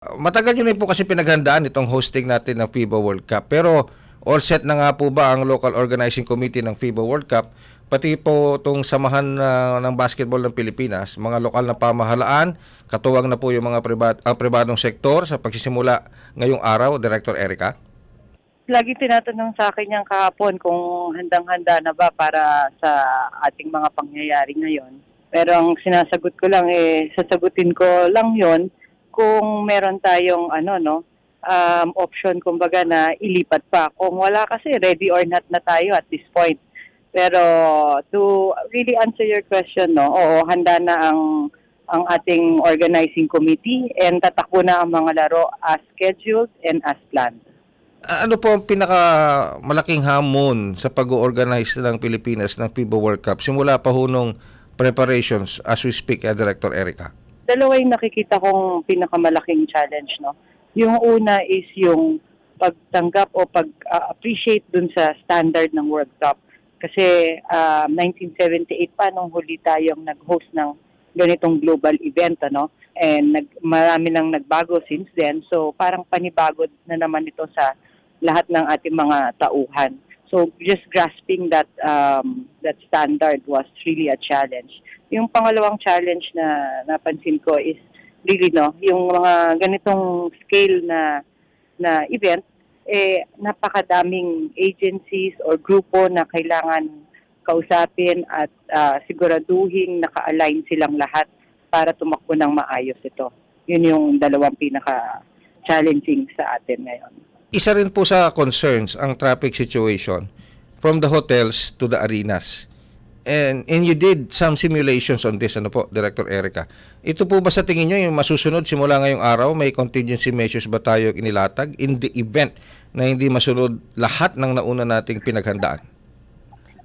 Matagal rin po kasi pinaghandaan itong hosting natin ng FIBA World Cup. Pero all set na nga po ba ang local organizing committee ng FIBA World Cup? Pati po itong samahan na- ng basketball ng Pilipinas, mga lokal na pamahalaan, katuwang na po yung mga privat, ang pribadong sektor sa pagsisimula ngayong araw, Director Erica? Lagi tinatanong sa akin yung kahapon kung handang-handa na ba para sa ating mga pangyayari ngayon. Pero ang sinasagot ko lang eh, sasagutin ko lang yon kung meron tayong ano no, um, option kumbaga na ilipat pa. Kung wala kasi ready or not na tayo at this point. Pero to really answer your question no, oo, handa na ang ang ating organizing committee and tatakbo na ang mga laro as scheduled and as planned. Ano po ang pinaka malaking hamon sa pag-organize ng Pilipinas ng FIBA World Cup? Simula pa ho nung preparations as we speak, eh, Director Erica. Dalawa yung nakikita kong pinakamalaking challenge, no? Yung una is yung pagtanggap o pag-appreciate dun sa standard ng World Cup. Kasi um, 1978 pa nung huli tayong nag-host ng ganitong global event, ano? And nag, marami nang nagbago since then. So parang panibago na naman ito sa lahat ng ating mga tauhan. So just grasping that um, that standard was really a challenge. Yung pangalawang challenge na napansin ko is really no, yung mga ganitong scale na na event eh napakadaming agencies or grupo na kailangan kausapin at ah, siguraduhin naka-align silang lahat para tumakbo ng maayos ito. Yun yung dalawang pinaka challenging sa atin ngayon. Isa rin po sa concerns ang traffic situation from the hotels to the arenas. And, and you did some simulations on this, ano po, Director Erica. Ito po ba sa tingin nyo yung masusunod simula ngayong araw, may contingency measures ba tayo inilatag in the event na hindi masunod lahat ng nauna nating pinaghandaan?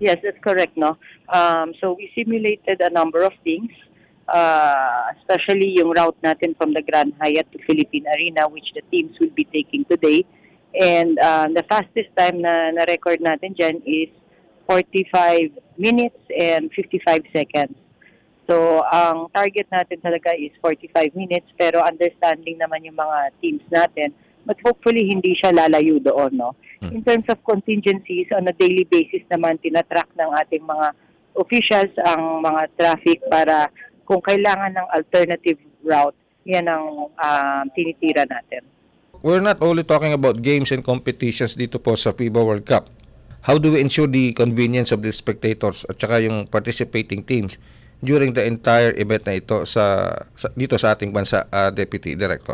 Yes, that's correct, no? Um, so we simulated a number of things, uh, especially yung route natin from the Grand Hyatt to Philippine Arena, which the teams will be taking today. And uh, the fastest time na na-record natin dyan is 45 minutes and 55 seconds. So, ang target natin talaga is 45 minutes, pero understanding naman yung mga teams natin, but hopefully hindi siya lalayo doon, no? In terms of contingencies, on a daily basis naman, tinatrack ng ating mga officials ang mga traffic para kung kailangan ng alternative route, yan ang ah, tinitira natin. We're not only talking about games and competitions dito po sa FIBA World Cup. How do we ensure the convenience of the spectators at saka yung participating teams during the entire event na ito sa, sa dito sa ating bansa, uh, Deputy Director?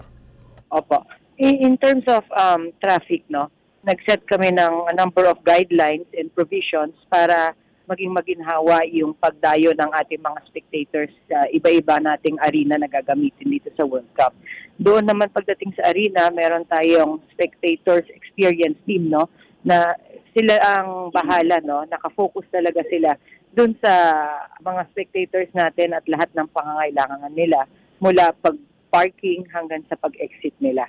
Opo. In, in terms of um, traffic, no, nag-set kami ng number of guidelines and provisions para maging maginhawa yung pagdayo ng ating mga spectators sa iba-iba nating arena na gagamitin dito sa World Cup. Doon naman pagdating sa arena, meron tayong spectators experience team, no, na sila ang bahala, no, nakafocus talaga sila doon sa mga spectators natin at lahat ng pangangailangan nila mula pag parking hanggang sa pag-exit nila.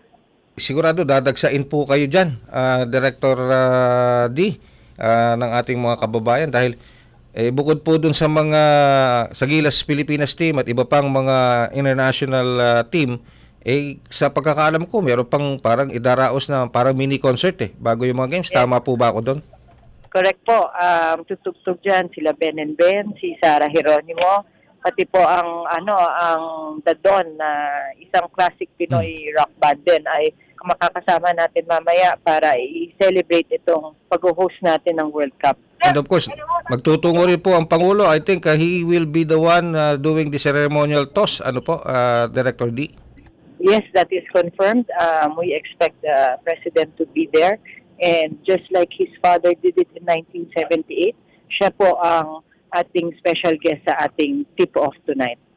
Sigurado dadagsain po kayo dyan, ah, Director ah, D, ah, ng ating mga kababayan dahil eh, bukod po dun sa mga sa Gilas Pilipinas team at iba pang mga international ah, team, eh, sa pagkakaalam ko, meron pang parang idaraos na parang mini concert eh, bago yung mga games. Tama po ba ako doon? Correct po. Um, tutugtog dyan sila Ben and Ben, si Sarah Geronimo, pati po ang ano ang The Don na isang classic Pinoy rock band din ay makakasama natin mamaya para i-celebrate itong pag-host natin ng World Cup. And of course, magtutungo rin po ang Pangulo. I think ah, he will be the one ah, doing the ceremonial toss. Ano po, ah, Director D? Yes, that is confirmed. Um, we expect the president to be there. And just like his father did it in 1978, siya po ang ating special guest sa ating tip-off tonight.